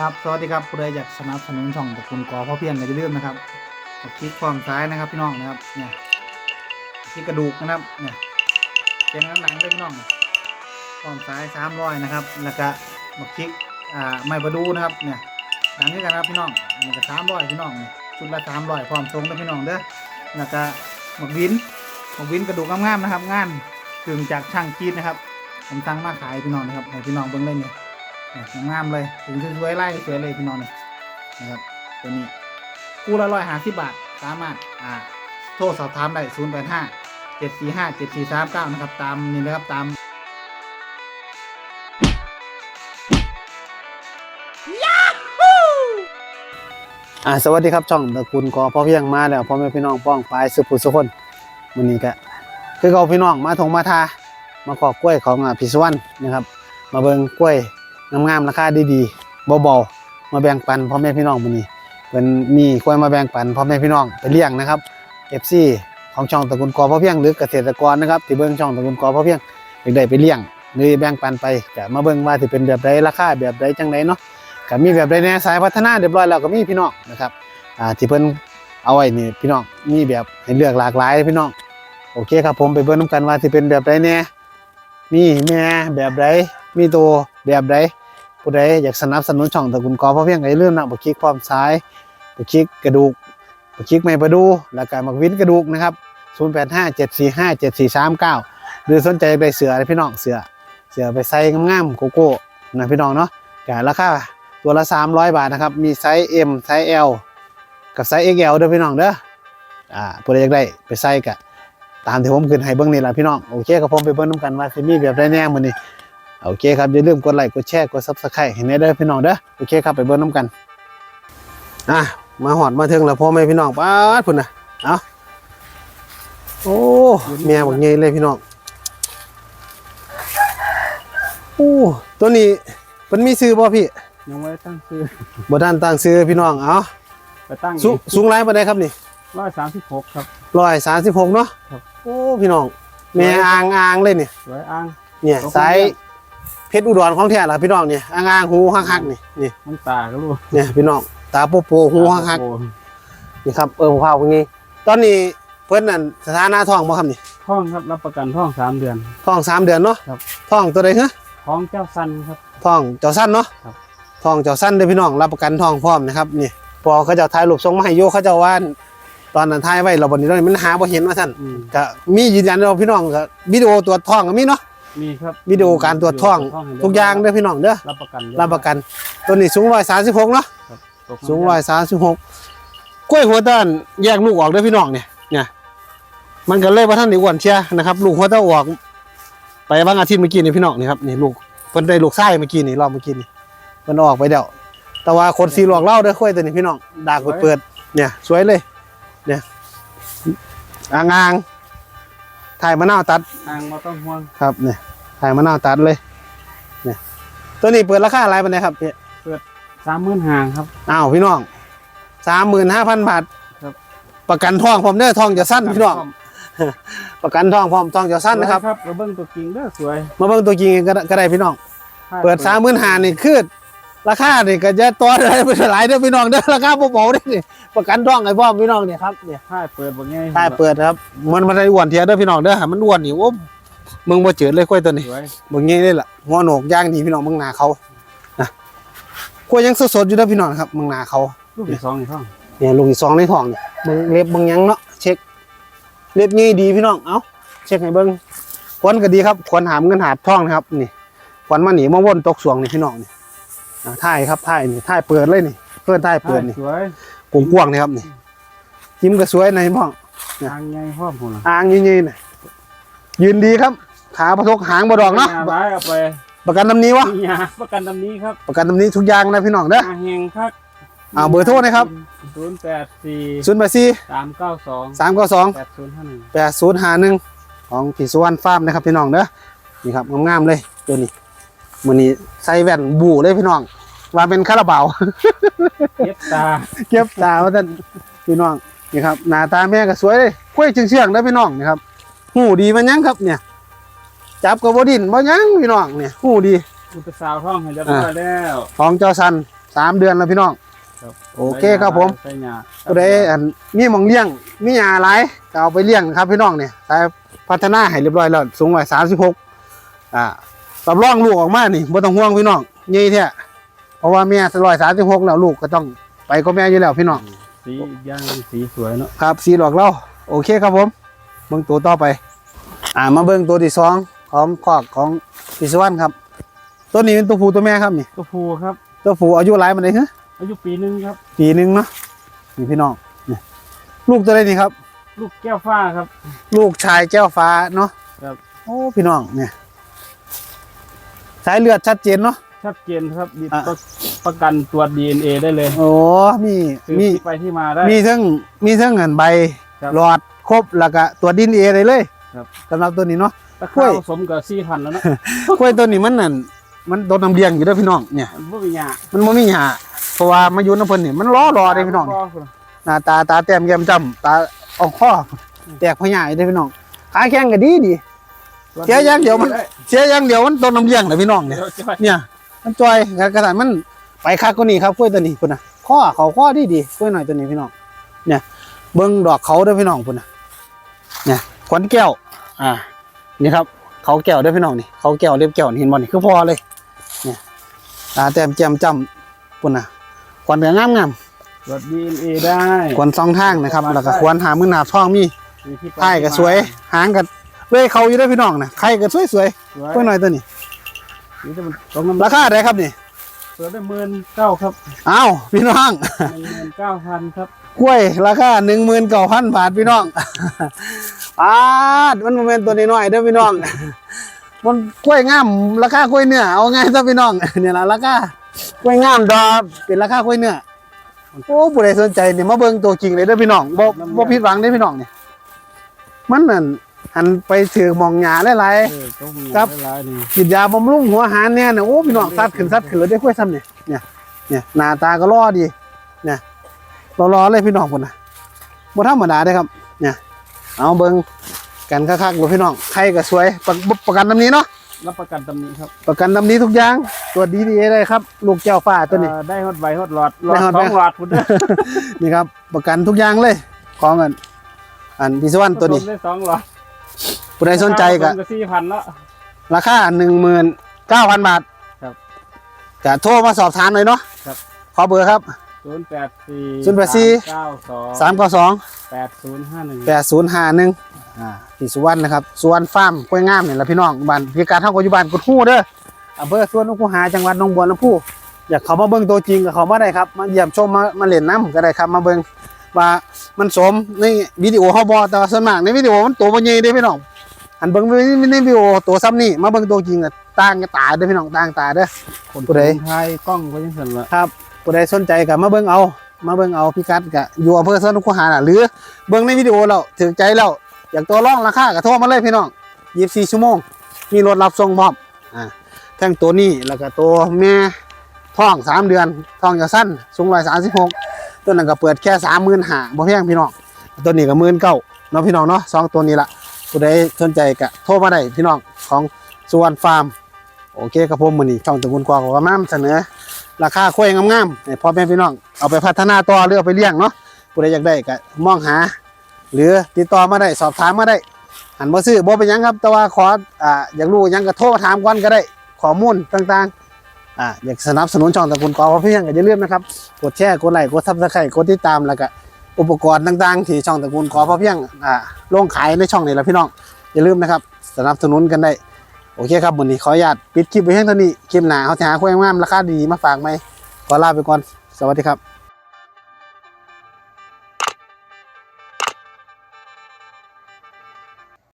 ครับสวัสดีครับผู้ใดอยากสนับสนุนช่องตระกูลกอพ่อเพียงก็อย่าลืมนะครับกคลิกความซ้ายนะครับพี่น้องนะครับเนี่ยที่กระดูกนะครับเนี่ยเสียงหนังๆด้วยพี่น้องความซ้ายสามร้อยนะครับ แล้วก็มาคลิกอ่าไม่ประดูนะครับเนี่ยดังด้วกันนะครับพี่น้องอันนี้ก็สามร้อยพี่น้องชุดละสามร้อยพร้อมทรงด้วยพี่น้องเด้อแล้วก็หมกวินหมกวินกระดูกงามๆนะครับงานถึงจากช่างกีดนะครับผมสั่งมาขายพี่น้องนะครับให้พี่น้องเบิ่งเล่นเนี่ยเนี่ย งามเลยถึงสวยไล่สวยเลยพี่น้องนี่นะครับตัวนี้คู่ละร้อยห้าสิบบาทสามารถอ่าโทรสอบถามได้ศูนย์แปดห้าเจ็ดสี่ห้าเจ็ดสี่สามเก้านะครับตามนี่นะครับตามอ่าสวัสดีครับช่องตระกูลกอพ่อเพียงมาแล้วพ่อแม่พี่น้องป้องปลายสุภุสุคนวันนี้ก็คือเขาพี่น้องมาทงมาทามาขอกล้วยของอ่าพิศวรรณนะครับ มาเบิงกล้วย งามๆราคาดีๆเบาๆมาแบ่งปันพ่อแม่พี่น้องมื้อนี้เป็นมีกล้วยมาแบ่งปันพ่อแม่พี่น้องไปเลี้ยงนะครับ FC ของช่องตระกูลกอพ่อเพียงหรือเกษตรกรนะครับที่เบิ่งช่องตระกูลกอพ่อเพียงอยากได้ไปเลี้ยงหรือแบ่งปันไปก็มาเบิ่งว่าสิเป็นแบบใดราคาแบบใดจังไดเนาะก็มีแบบใดแน่สายพัฒนาเรียบร้อยแล้วก็มีพี่น้องนะครับอ่าที่เพิ่นเอาไว้นี่พี่น้องมีแบบให้เลือกหลากหลายพี่น้องโอเคครับผมไปเบิ่งนํกันว่าสิเป็นแบบใดแน่มีแม่แบบใดมีตัวแบบใด ผู้ใดอยากสนับสนุนช่องตะกูลกอเพราะเพียงไอ้เรื่องนะบักคิกความซ้ายบักคิกกระดูกบักคิกไม่ประดูแล้วก็บักวินกระดูกนะครับ0857457439 หรือสนใจไปเสืออะไรพี่น้องเสือเสือไปใส่งามๆโกโก้นะพี่น้องเนาะแก็ราคาตัวละ 300 บาทนะครับ มีไซส์ M ไซส์ L กับไซส์ XL เด้อพี่น้องเด้ออ่าผู้ใดอยากได้ไปใส่กะตามที่ผมขึ้นให้เบิ่งนี่แหละพี่น้องโอเคครับผมไปเบิ่งน้ำกันว่าสิมีแบบได้แน่มือนี้ โอเคครับอย่าลืมกดไลค์กดแชร์กด Subscribe ให้แน่เด้อพี่น้องเด้อโอเคครับไปเบิ่งน้ำกันอะมาหอดมาถึงแล้วพ่อแม่พี่น้องป๊าดพุ่นน่ะเอาโอ้แม่บักใหญ่เลยพี่น้องโอ้ตัวนี้มันมีซื้อบ่พี่ยังไม่ได้ตั้งซื้อบ่ทันตั้งซื้อพี่น้องเอาไปตั้งสูงสูงหลายปานใดครับนี่ร้อยสามสิบหกครับ136เนาะครับโอ้พี่น้องแม่อ่างอ่างเลยนี่สวยอ้างเนี่ยขอบคุณสายครับ เพชรอุดรของแท้ล่ะพี่น้องเนี่ยอ่างๆหูฮักๆนี่นี่มันตาก็รู้เนี่ยพี่น้องตาโปโปหูฮักโอ้โๆนี่ครับเออผมพาพวกนี้ ตอนนี้เพิ่นนั่นสถานะท้องบ่ครับนี่ท่องครับรับประกันท่องสามเดือนท้องสามเดือนเนาะครับท้องตัวใดฮะท้องเจ้าสันครับท้องเจ้าสั้นเนาะครับท้องเจ้าสั้นเด้อพี่น้องรับประกันท้องพร้อมนะครับนี่พอเขาเจะถ่ายรูปส่งมาให้โยเขาเจะว่าตอนนั้นถ่ายไว้เราบ่นี้ตอนนี้มันหาบ่เห็นว่าซั่นอืมก็มียืนยันว่าพี่น้องก็วิดีโอตรวจท้องก็มีเนาะ มีครับวิดีโอการตรวจท้อง ทุกอย่างเด้อพี่น้องเด้อรับประกันรับประกัน ตัวนี้สูง136เนาะตกน้ำสูงร้อยสามสิบหกกล้วยหัวต้นแยกลูกออกเด้วยพี่น้องเนี่ยเนี่ยมันก็เลยว่าท่านได้อ้วนเชียนะครับ ลูกหัวต้นออก ไปบางอาทิตย์เมื่อกี้นี่พี่น้องนี่ครับนี่ลูกเพิ่นได้ลูกไส้เมื่อกี้นี่รอบเมื่อกี้นี่เพิ่นเอาออกไปเดี๋ยวแต่ว่าคนสีหลอกเล่าเด้อกล้วยตัวนี้พี่น้องดากเปิดๆเนี่ย สวยเลย เนี่ยอ่างาง ถ่ายมะนาวตัดอ้างมาต้องห่วงครับเนี่ยถ่ายมะนาวตัดเลยเนี่ยตัวนี้เปิดราคาอะไรปานใดครับพี่สามหมื่นห่างครับ อ้าวพี่น้องสามหมื่นห้าพันบาทครับประกันทองพร้อมเด้อทองจะสั้นพี่น้องประกันทองพร้อมทองจะสั้นนะครับสวยครับกระเบื้องตัวจริงเด้อสวย มาเบิ่งตัวจริงก็ได้ก็ได้พี่น้อง เปิดสามหมื่นห้านี่คือ ราคานี่ก็จะตัวอะไรไปหลายเด้อพี่น้องเด้อราคาเบาๆเด้อนี่ประกันทองไอ้พ่อมพี่น้องเนี่ยครับเนี่ยถ้าเปิดแบบนี้ใต้เปิดครับ มันมันได้อ้วนเทียเด้อพี่น้องเด้อมันอ้วนนี่โอ้มึงบ่เจือเลยกล้วยตัวนี้สวยเบิ่งงี้เลยล่ะหัวโหนกย่างนี่พี่น้องเบิ่งหน้าเขานะกล้วยยังสดๆอยู่เด้อพี่น้องครับเบิ่งหน้าเขาลูกที่สองในท้องเนี่ยลูกที่สองในท้องเนี่ยเบิ่งเล็บเบิ่งหยังเนาะเช็ค เล็บงี้ดีพี่น้องเอ้าเช็คให้เบิ่งควนก็ดีครับควนหามเงินหาบท้องนะครับนี่ควนมาหนีมาวนตกสวงนี่พี่น้องนี่ อ่าท่ายครับท่ายนี่ท่ายเปิดเลยนี่เพื่อนท่ายเปิดนี่สวยกวงกว้างๆนี่ครับนี่ยิ้มก็สวยในพ่องทางใหญ่พร้อมผมล่ะอ่างยืนๆนี่ยืนดีครับ ขาประทกหางบ่ดอกเนาะหไว้เอาไปประกันตำนี้วะนี่ยาประกันตำนี้ครับประกันตำนี้ทุกอย่างนะพี่น้องเด้อ อาแหงครับอ่าเบอร์โทรนะครับศูนย์แปดสี่ศูนย์แปดสี่สามเก้าสองสามเก้าสองแปดศูนย์ห้าหนึ่งแปดศูนย์หาหนึ่งของผีสุวรรณฟาร์มนะครับพี่น้องเด้อนี่ครับงามๆเลยตัวนี้ มันนี้ใส่แว่นบูเลยพี่น้องว่าเป็นคาราบาวเย็บตาเก็บตาว่าท่านพี่น้องนี่ครับหน้าตาแม่ก็สวยเลยกล้วยเชื่องๆนะพี่น้องนี่ครับหูดีมันยังครับเนี่ย จับกับบดินบ่ยังพี่น้องเนี่ยหูดีอุตสาวท่องให้เรียบร้อยแล้วของเจ้าสันสามเดือนแล้วพี่น้องครับโอเคครับผมใส่หญ้าผู้ใดอันมีหมองเลี้ยงมีหญ้าหลายก็เอาไปเลี้ยงครับพี่น้องเนี่ยสายพัฒนาให้เรียบร้อยแล้วสูงร้อยสามสิบหกอ่า รับรองลูกออกมานี่บ่ต้องห่วงพี่น้องใหญ่แท้เพราะว่าแม่ร้อยสามสิบหกแล้วลูกก็ต้องไปก็แม่อยู่แล้วพี่น้องสีย่างสีสวยเนาะครับ สีหลอกเราโอเคครับผมเบิ่งตัวต่อไป อ่ามาเบิ่งตัวที่สองของคอกของพิศวรรณครับตัวนี้เป็นตัวผู้ตัวแม่ครับนี่ตัวผู้ครับ ตัวผู้อายุหลายมันได้ฮะอายุปีหนึงครับ ปีหนึงเนาะนี่พี่น้องนี่ลูกตัวใดนี่ครับ ลูกแก้วฟ้าครับ ลูกชายแก้วฟ้าเนาะครับโอ้พี่น้องเนี่ย สายเลือดชัดเจนเนาะ ชัดเจนครับมีอะ ประประกันตรวจ DNA ได้เลยโอ้มีคือมี ที่ไปที่มาได้ มีทั้งมีทั้งเงินใบครับหลอดครบแล้วก็ตัวดินเอเลยเลยครับ สำหรับตัวนี้เนาะ รากล้คาวยสมกับสี่พันแล้วเนาะกล้วยตัวนี้มันนั่นมันโดนน้ำเลี้ยงอยู่เด้วยพี่น้องเนี่ย มันบ่มีหญ้ามันบ่มีหาเพราะว่ามาอยู่น้ำเพิ่นนี่มันล้อรอเด้พี่น้องบ่พุ่นหน้าตาตาแต้มแก้มจ้ำตาออกคอแตกพญายเด้พี่น้องขาแข็งก็ดีดี เสียอย่างเดียวมัน เสียอย่างเดียวมันโดนน้ำเลี้ยงเลยพี่น้องเนี่ยเดี๋ยวจะไปเนี่ย มันจอยกระดานมันไปคักกว่านี้ครับกล้วยตัวนี้พุ่นน่ะข้อเขาข้อดีดีกล้วยหน่อยตัวนี้พี่น้อง เนี่ย เบิ่งดอกเขาเด้อพี่น้องพุ่นน่ะเนี่ยขวัญแก้ว อ่า นี่ครับ เขาแก้วเด้อพี่น้องนี่ เขาแก้วเล็บแก้วนี่เห็นบ่นี่คือพอเลย เนี่ยตาแต้มแจ่มจ้ำพุ่นน่ะขวัญก็งามงามตรวจ DNA ได้ๆขวัญสองทางนะครับ แล้วก็ขวัญหามือหนาบท้องมีมีที่ไปท้ายก็สวย หางก็ เว้ยเขาอยู่เด้อพี่น้องน่ะไข่ก็สวยสวยๆกล้วยหน่อยตัวนี้นี่จะมันตรงน้ำราคาเท่าไหร่ครับนี่เปิดได้หมื่นเก้าครับอ้าวพี่น้องหนึ่งหมื่นเก้าพันครับกล้วยราคาหนึ่งหมื่นเก้าพันบาทพี่น้องปาดมันโมเมนตัวน้อยๆเด้อพี่น้อง มันกล้วยงามราคากล้วยเนื้อเอาไงซะพี่น้องเนี่ยละราคากล้วยงามดอกเป็นราคากล้วยเนื้อโอ้ผู้ใดสนใจเนี่ยมาเบิ่งตัวจริงเลยเด้อพี่น้องบ่บ่ผิดหวังเด้อพี่น้องเนี่ยมันนั่น หันไปถือหมองหยาหลายเออต้องมีครับหลายๆนี่ๆกินยาบำรุงหัวหารเนี่ยเนี่ยโอ้พี่น้องซัดขึ้นซัดขึ้นเลยได้กล้วยซ้ำเนี่ยเนี่ยเนี่ยหน้าตาก็รอดีเนี่ยรอๆเลยพี่น้องคนน่ะบ่ธรรมดาเด้อครับ เนี่ย เอาเบิ่งกันคักๆเลยพี่น้องใครก็สวยประประกันตำนี้เนาะรับประกันตำหนี้ครับประกันตำนี้ทุกอย่างตรวจดีๆเลยครับ ลูกแก้วฟ้าตัวนี้ เอ่อได้ฮอดใบฮอดหลอดหลอดได้ฮอดสใบองหลอดพุ่นเด้อนี่ครับ ประกันทุกอย่างเลย ของอันอันพิศวรรณตัวนี้ผสมได้สองหลอด ผู้ใดสนใจก็ผสมสี่พันแล้วราคาหนึ่งหมื่นเก้าพันบาทครับก็โทรมาสอบถามเลยเนาะครับขอเบอร์ครับศูนย์แปดสี่084เก้าสองสามเก้าสองแปดศูนย์ห้าหนึ่งแปดศูนย์ห้าหนึ่งอ่าพิศวรรณนะครับสวนฟาร์มกล้วยงามนี่แหละพี่น้องบ้านพิการเท่ากับอยู่บ้านกุดฮู้เด้ออำเภอสวนนกคูหาจังหวัดหนองบัวลำพูอยากเขามาเบิ่งตัวจริงก็เขามาได้ครับมาเยี่ยมชมมามาเล่นน้ำก็ได้ครับมาเบิ่งว่ามันสมในวิดีโอเฮาบ่แต่ว่าส่วนมากในวิดีโอมันตัวบ่ใหญ่เด้พี่น้อง อันเบิ่งในวิดีโอตัวซ้ำนี่มาเบิ่งตัวจริงก็ต่างกันตาเด้อพี่น้องต่างตาเด้อคนผู้ใดไทยกล้องก็ยังสั่นละครับผู้ใดสนใจก็มาเบิ่งเอา มาเบิ่งเอาพิกัดก็อยู่อำเภอสวนนกคูหาน่ะหรือเบิ่งในวิดีโอแล้วถึงใจแล้วอยากตัวรองราคาก็โทรมาเลยพี่น้อง24ชั่วโมง มีรถรับส่งพร้อมอ่าทั้งตัวนี้แล้วก็ตัวแม่ท้องสามเดือนท้องจะสั้นสูงร้อยสามสิบหกตัวนั้นก็เปิดแค่สามหมื่นห้าบ่แพงพี่น้องตัวนี้ก็หมื่นเก้าเนาะพี่น้องเนาะสองตัวนี้ละ ผู้ใดสนใจก็โทรมาได้พี่น้องของสวนฟาร์ม โอเคครับผมมือนี้ช่องตะกุนกวางของน้ำเสนอ ราคาค่อยงามๆให้พ่อแม่พี่น้องเอาไปพัฒนาต่อหรือเอาไปเลี้ยงเนาะผู้ใดอยากได้ก็มองหา หรือติดต่อมาได้สอบถามมาได้หันบ่ซื้อบ่เป็นยังครับ แต่ว่าขออ่าอยากรู้ยังก็โทรมาถามก่อนก็ได้ข้อมูลต่างๆอ่าอยากสนับสนุนช่องตะกูลกอพอเพียงก็อย่าลืมนะครับกดแชร์กดไลค์กดซับสไครต์กดติดตามแล้วก็ อุปกรณ์ต่างๆ ที่ช่องตระกูลขอพอเพียงอ่าลงขายในช่องนี้แล้วพี่น้อง อย่าลืมนะครับ สนับสนุนกันได้ โอเคครับวันนี้ขออนุญาตปิดคลิปไว้เพียงเท่านี้ คลิปหน้าเขาจะหาคุยงามราคาดีมาฝากไหมขอลาไปก่อน สวัสดีครับ